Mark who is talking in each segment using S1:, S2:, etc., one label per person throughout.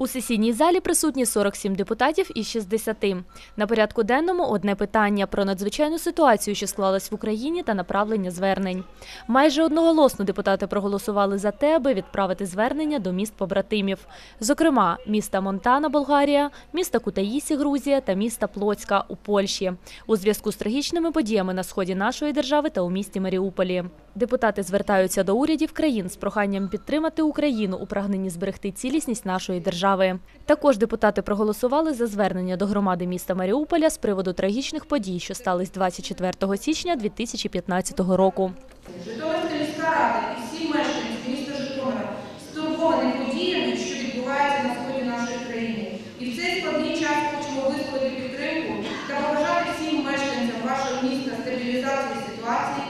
S1: У сесійній залі присутні 47 депутатів із 60. На порядку денному одне питання про надзвичайну ситуацію, що склалась в Україні, та направлення звернень. Майже одноголосно депутати проголосували за те, аби відправити звернення до міст побратимів, зокрема міста Монтана, Болгарія, міста Кутаїсі, Грузія та міста Плоцька у Польщі, у зв'язку з трагічними подіями на сході нашої держави та у місті Маріуполі. Депутати звертаються до урядів країн з проханням підтримати Україну у прагненні зберегти цілісність нашої держави. Також депутати проголосували за звернення до громади міста Маріуполя з приводу трагічних подій, що стались 24 січня 2015 року.
S2: Житомирська міська рада і всі мешканці міста Житомира стурбовані подіями, що відбуваються на сході нашої країни. І в цей складний час хочемо висловити підтримку та побажати всім мешканцям вашого міста стабілізації ситуації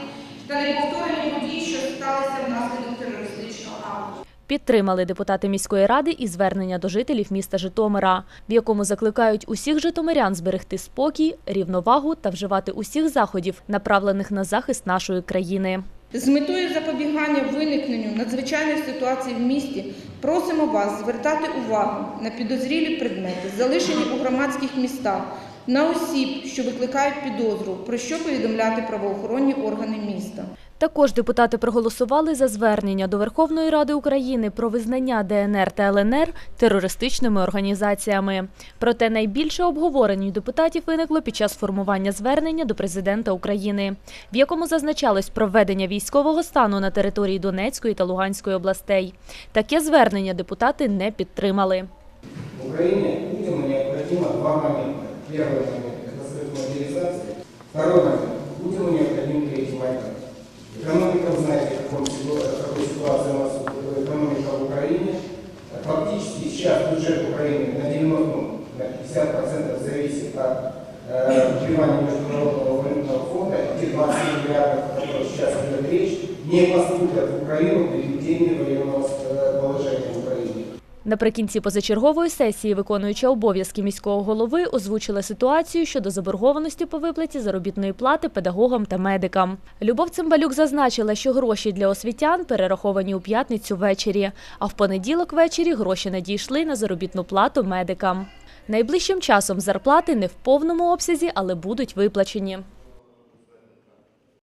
S1: Підтримали депутати міської ради і звернення до жителів міста Житомира, в якому закликають усіх житомирян зберегти спокій, рівновагу та вживати усіх заходів, направлених на захист нашої країни.
S2: З метою запобігання виникненню надзвичайних ситуацій в місті просимо вас звертати увагу на підозрілі предмети, залишені у громадських містах, на осіб, що викликають підозру, про що повідомляти правоохоронні органи міста.
S1: Також депутати проголосували за звернення до Верховної Ради України про визнання ДНР та ЛНР терористичними організаціями. Проте найбільше обговорень у депутатів виникло під час формування звернення до президента України, в якому зазначалось проведення військового стану на території Донецької та Луганської областей. Таке звернення депутати не підтримали.
S3: Украине Путину необходимо два момента. Первый момент – это срыв мобилизации. Второй момент – Путину необходим третий момент. Экономика, вы знаете, в, каком, какой ситуации у нас экономика в Украине. Фактически сейчас бюджет Украины на 90, ну, на 50% зависит от э, вливания Международного валютного фонда. Эти 20 миллиардов, о которых сейчас идет речь, не поступят в Украину при ведении военного э, положения Украине.
S1: Наприкінці позачергової сесії виконуюча обов'язки міського голови озвучила ситуацію щодо заборгованості по виплаті заробітної плати педагогам та медикам. Любов Цимбалюк зазначила, що гроші для освітян перераховані у п'ятницю ввечері, а в понеділок ввечері гроші надійшли на заробітну плату медикам. Найближчим часом зарплати не в повному обсязі, але будуть виплачені.